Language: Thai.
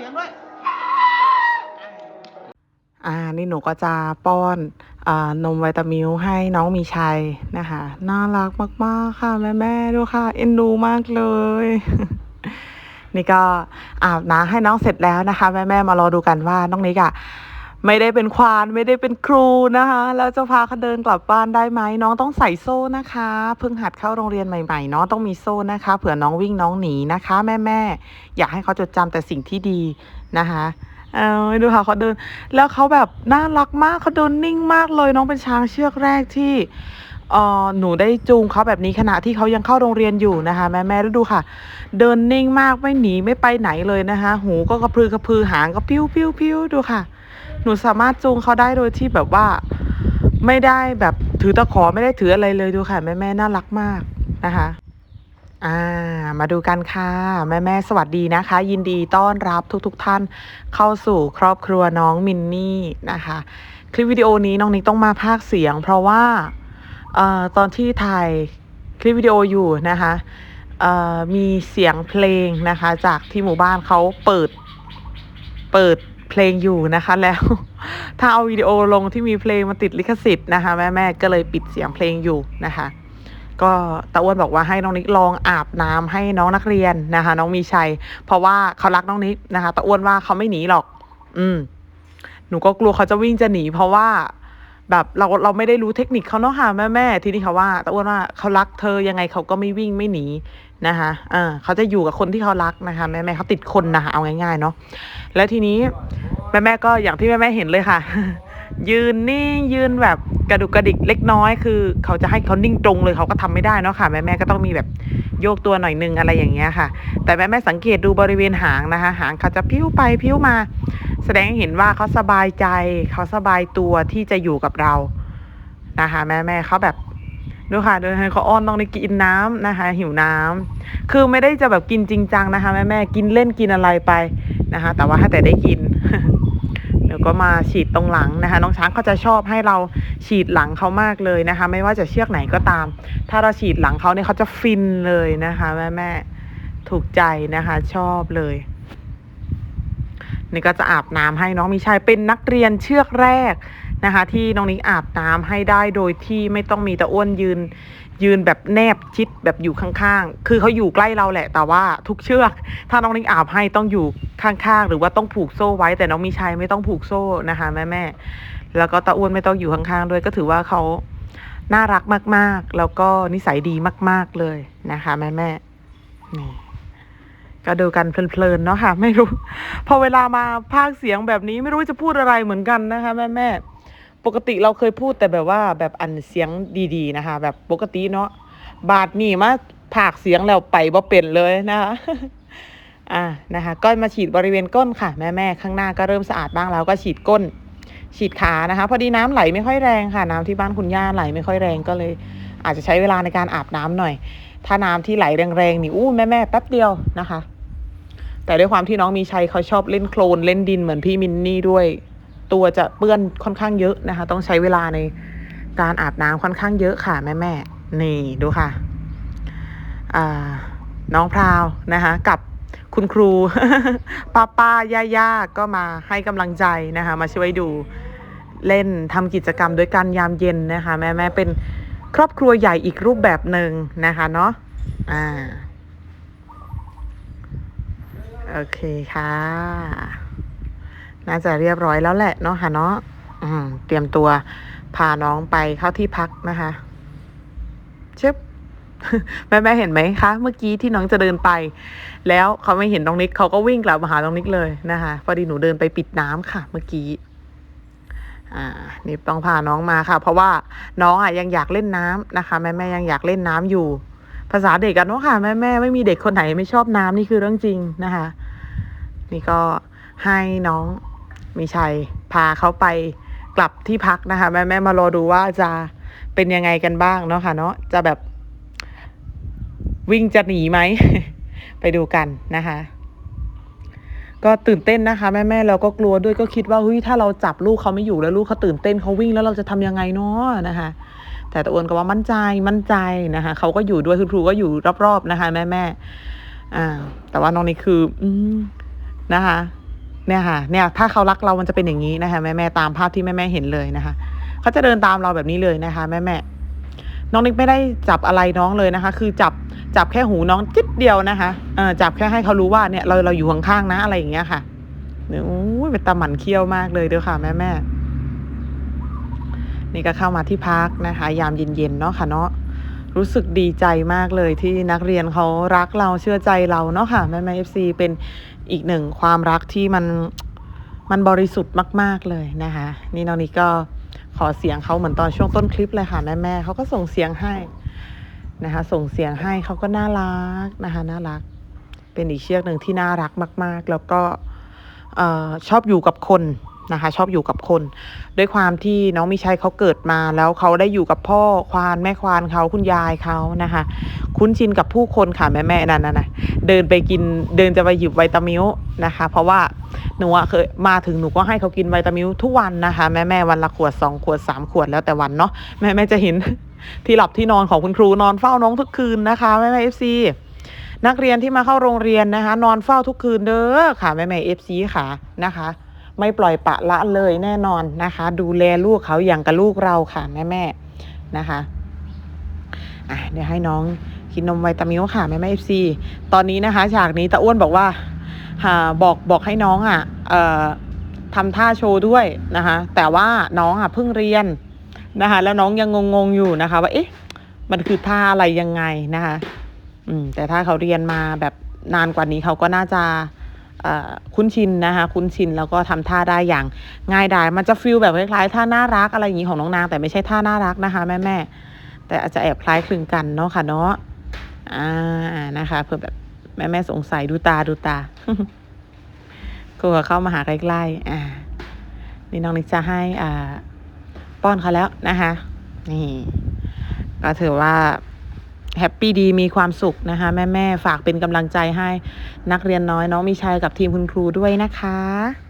สียงด้วยอ่านี่หนูก็จะป้อนอนมวิตามิลให้น้องมีชัยนะคะน่ารักมาก ๆ ค่ะแม่แม่ๆดูค่ะ เอ็นดูมากเลย นี่ก็อาบน้ำให้น้องเสร็จแล้วนะคะ แม่แม่มารอดูกันว่าน้องนิกอะ ไม่ได้เป็นควานไม่ได้เป็นครูนะคะแล้วจะพาเขาเดินกลับบ้านได้ไหมน้องต้องใส่โซ่นะคะ เพิ่งหัดเข้าโรงเรียนใหม่ๆเนาะต้องมีโซ่นะคะ เผื่อน้องวิ่งน้องหนีนะคะ แม่แม่ๆอยากให้เขาจดจำแต่สิ่งที่ดีนะคะเออดูค่ะเขาเดิน แล้วเขาแบบน่ารักมากเขาเดินนิ่งมากเลยน้องเป็นช้างเชือกแรกที่เออหนูได้จูงเขาแบบนี้ขณะที่เขายังเข้าโรงเรียนอยู่นะคะ แม่แม่แล้วดูค่ะ เดินนิ่งมากไม่หนีไม่ไปไหนเลยนะคะ หูก็กระพือกระพือหางก็ปิ้วปิ้วปิ้วดูค่ะ หนูสามารถจูงเขาได้โดยที่แบบว่า ไม่ได้แบบถือตะขอไม่ได้ถืออะไรเลยดูค่ะแม่แม่น่ารักมากนะคะอ่ามาดูกันค่ะแม่แม่สวัสดีนะคะ ยินดีต้อนรับทุกๆทท่านเข้าสู่ครอบครัวน้องมินนี่นะคะ คลิปวิดีโอนี้น้องนิกต้องมาพากเสียง เพราะว่าเอ่อตอนที่ถ่ายคลิปวิดีโออยู่นะคะเอ่อมีเสียงเพลงนะคะ จากที่หมู่บ้านเขาเปิด เปิด เพลงอยู่นะคะ แล้ว ถ้าเอาวิดีโอลงที่มีเพลงมาติดลิขสิทธิ์นะคะแม่แม่ๆก็เลยปิดเสียงเพลงอยู่นะคะ ก็ตาอ้วนบอกว่าให้น้องนิกลองอาบน้ำให้น้องนักเรียนนะคะ น้องมีชัย เพราะว่าเขารักน้องนิกนะคะตาอ้วนว่าเขาไม่หนีหรอก อืมหนูก็กลัวเขาจะวิ่งจะหนีเพราะว่าแบบเราเราไม่ได้รู้เทคนิคเขาเนาะค่ะแม่แม่ทีนี้เขาว่าตาอ้วนว่าเขารักเธอยังไงเขาก็ไม่วิ่งไม่หนี นะคะเออเขาจะอยู่กับคนที่เขารักนะคะ แม่แม่เขาติดคนนะคะเอาง่ายๆเนาะ แล้วทีนี้แม่แม่ก็อย่างที่แม่แม่เห็นเลยค่ะ ยืนนิ่งยืนแบบกระดุกกระดิกเล็กน้อย คือ เขาจะให้เขานิ่งตรงเลยเขาก็ทำไม่ได้เนาะค่ะ แม่แม่ก็ต้องมีแบบโยกตัวหน่อยนึงอะไรอย่างเงี้ยค่ะ แต่แม่แม่สังเกตดูบริเวณหางนะคะ หางเขาจะพิ้วไปพิ้วมา แสดงให้เห็นว่าเขาสบายใจ เขาสบายตัวที่จะอยู่กับเรานะคะ แม่แม่เขาแบบ ดูค่ะเดินให้เขาอ้อนต้องได้กินน้ำนะคะ หิวน้ำคือไม่ได้จะแบบกินจริงจังนะคะแม่แม่กินเล่นกินอะไรไปนะคะ แต่ว่าถ้าแต่ได้กินเดี๋ยวก็มาฉีดตรงหลังนะคะ น้องช้างเขาจะชอบให้เราฉีดหลังเขามากเลยนะคะ ไม่ว่าจะเชือกไหนก็ตาม ถ้าเราฉีดหลังเขาเนี่ยเขาจะฟินเลยนะคะ แม่แม่ถูกใจนะคะ ชอบเลย นี่ก็จะอาบน้ำให้น้องมีชัยเป็นนักเรียนเชือกแรกนะคะ ที่น้องนิกอาบน้ำให้ได้โดยที่ไม่ต้องมีตะอ้วนยืน ยืนแบบแนบชิดแบบอยู่ข้างๆ คือเขาอยู่ใกล้เราแหละ แต่ว่าทุกเชือก ถ้าน้องนิกอาบให้ต้องอยู่ข้างๆ หรือว่าต้องผูกโซ่ไว้ แต่น้องมีชัยไม่ต้องผูกโซ่นะคะแม่แม่แล้วก็ตะอ้วนไม่ต้องอยู่ข้างๆ ด้วยก็ถือว่าเขาน่ารักมากๆ แล้วก็นิสัยดีมาก ๆเลยนะคะแม่แม่นี่ ก็ดูกันเพลินๆเนาะค่ะ ไม่รู้ พอเวลามาพากเสียงแบบนี้ไม่รู้จะพูดอะไรเหมือนกันนะคะแม่แม่ปกติเราเคยพูดแต่แบบว่าแบบอันเสียงดีๆนะคะ แบบปกติเนาะบาทนี่มาพากเสียงแล้วไปบ่เป็นเลยนะคะอ่านะคะก็มาฉีดบริเวณก้นค่ะ แม่ๆข้างหน้าก็เริ่มสะอาดบ้างแล้วก็ฉีดก้น ฉีดขานะคะ พอดีน้ำไหลไม่ค่อยแรงค่ะ น้ำที่บ้านคุณย่าไหลไม่ค่อยแรงก็เลย อาจจะใช้เวลาในการอาบน้ำหน่อย ถ้าน้ำที่ไหลแรงๆนี่อู้แม่ๆแป๊บเดียวนะคะ แต่ด้วยความที่น้องมีชัยเขาชอบเล่นโคลนเล่นดินเหมือนพี่มินนี่ด้วย ตัวจะเปื้อนค่อนข้างเยอะนะคะ ต้องใช้เวลาในการอาบน้ำค่อนข้างเยอะค่ะแม่แม่นี่ดูค่ะน้องพราวนะคะ กับคุณครูป้าป้าย่าย่าก็มาให้กำลังใจนะคะ มาช่วยดูเล่นทำกิจกรรมด้วยกันยามเย็นนะคะ แม่แม่เป็น ครอบครัวใหญ่อีกรูปแบบหนึ่งนะคะเนาะอ่าโอเคค่ะ น่าจะเรียบร้อยแล้วแหละเนาะค่ะเนาะอืมเตรียมตัวพาน้องไปเข้าที่พักนะคะเชบแม่แม่เห็นไหมคะ เมื่อกี้ที่น้องจะเดินไป แล้วเขาไม่เห็นน้องนิกเขาก็วิ่งกลับมาหาน้องนิกเลยนะคะพอดีหนูเดินไปปิดน้ำค่ะ เมื่อกี้ อ่านี่ต้องพาน้องมาค่ะ เพราะว่าน้องอะยังอยากเล่นน้ำนะคะ แม่แม่ยังอยากเล่นน้ำอยู่ ภาษาเด็กกันเนาะค่ะแม่แม่ไม่มีเด็กคนไหนไม่ชอบน้ำนี่คือเรื่องจริงนะคะ นี่ก็ให้น้องมีชัยพาเขาไปกลับที่พักนะคะ แม่แม่มารอดูว่าจะเป็นยังไงกันบ้างเนาะค่ะเนาะจะแบบวิ่งจะหนีไหม ไปดูกันนะคะ ก็ตื่นเต้นนะคะ แม่แม่เราก็กลัวด้วยก็คิดว่าเฮ้ยถ้าเราจับลูกเขาไม่อยู่แล้วลูกเขาตื่นเต้นเขาวิ่งแล้วเราจะทำยังไงเนาะนะคะ แต่ตะอ้วนก็ว่ามั่นใจมั่นใจนะคะเขาก็อยู่ด้วยคุณครูก็อยู่รอบๆนะคะ แม่แม่ๆอ่า แต่ว่าน้องนี่คือ อืนะคะ เนี่ยค่ะ เนี่ย ถ้าเขารักเรามันจะเป็นอย่างนี้นะคะ แม่แม่ๆตามภาพที่แม่แม่ๆเห็นเลยนะคะเขาจะเดินตามเราแบบนี้เลยนะคะ แม่แม่ๆ น้องนิกไม่ได้จับอะไรน้องเลยนะคะ คือจับจับแค่หูน้องจิ๊ดเดียวนะคะเออจับแค่ให้เขารู้ว่าเนี่ยเราเราอยู่ข้างๆนะอะไรอย่างเงี้ยค่ะเนี่ยโอ้ยเป็นตาหมันเคี้ยวมากเลยเด้อค่ะแม่แม่นี่ก็เข้ามาที่พักนะคะ ยามเย็นๆเนาะค่ะเนาะรู้สึกดีใจมากเลยที่นักเรียนเขารักเราเชื่อใจเราเนาะค่ะแม่แม่เอฟซีเป็นอีกหนึ่งความรักที่มันมันบริสุทธิ์มาก ๆเลยนะคะ นี่น้องนี้ก็ อเสียงเขาเหมือนตอนช่วงต้นคลิปเลยค่ะแม่แม่เขาก็ส่งเสียงให้นะคะ ส่งเสียงให้เขาก็น่ารักนะคะน่ารัก เป็นอีกเชือกหนึ่งที่น่ารักมาก ๆ แล้วก็ออชอบอยู่กับคน นะคะ ชอบอยู่กับคน ด้วยความที่น้องมิชัยเขาเกิดมา แล้วเขาได้อยู่กับพ่อควานแม่ควานเขาคุณยายเขานะคะ คุ้นชินกับผู้คนค่ะแม่แม่นั่นนะนะเดินไปกินเดินจะไปหยิบไวตามิลนะคะ เพราะว่าหนูอะเคยมาถึงหนูก็ให้เขากินไวตามิลทุกวันนะคะแม่แม่วันละขวดสองขวดสามขวดแล้วแต่วันเนาะแม่แม่จะเห็นที่หลับที่นอนของคุณครูนอนเฝ้าน้องทุกคืนนะคะแม่แม่เอฟซีนักเรียนที่มาเข้าโรงเรียนนะคะ นอนเฝ้าทุกคืนเด้อค่ะแม่แม่เอฟซีค่ะนะคะ ไม่ปล่อยปะละเลยแน่นอนนะคะ ดูแลลูกเขาอย่างกับลูกเราค่ะแม่แม่นะคะอะเดี๋ยวให้น้องกินนมไวตามิลค่ะแม่แม่เอฟซีตอนนี้นะคะฉากนี้ตาอ้วนบอกว่าหาบอกบอกให้น้องอะเอ่อทำท่าโชว์ด้วยนะคะ แต่ว่าน้องอะเพิ่งเรียนนะคะ แล้วน้องยังงงๆอยู่นะคะ ว่าเอ๊ะมันคือท่าอะไรยังไงนะคะ อืมแต่ถ้าเขาเรียนมาแบบนานกว่านี้เขาก็น่าจะ คุ้นชินนะคะคุ้นชินแล้วก็ทำท่าได้อย่างง่ายดายมันจะฟิลแบบคล้ายๆท่าน่ารักอะไรอย่างนี้ของน้องนาง แต่ไม่ใช่ท่าน่ารักนะคะแม่ๆแต่อาจจะแอบคล้ายคลึงกันเนาะค่ะเนาะอ่านะคะเพื่อแบบแม่ๆสงสัยดูตาดูตากลัวเข้ามาหาใกล้ๆอ่านี่น้องนิกจะให้อ่าป้อนเขาแล้วนะคะนี่ก็ถือว่า แฮปปี้ดีมีความสุขนะคะ แม่ ๆ ฝากเป็นกำลังใจให้นักเรียนน้อยน้องมีชัยกับทีมคุณครูด้วยนะคะ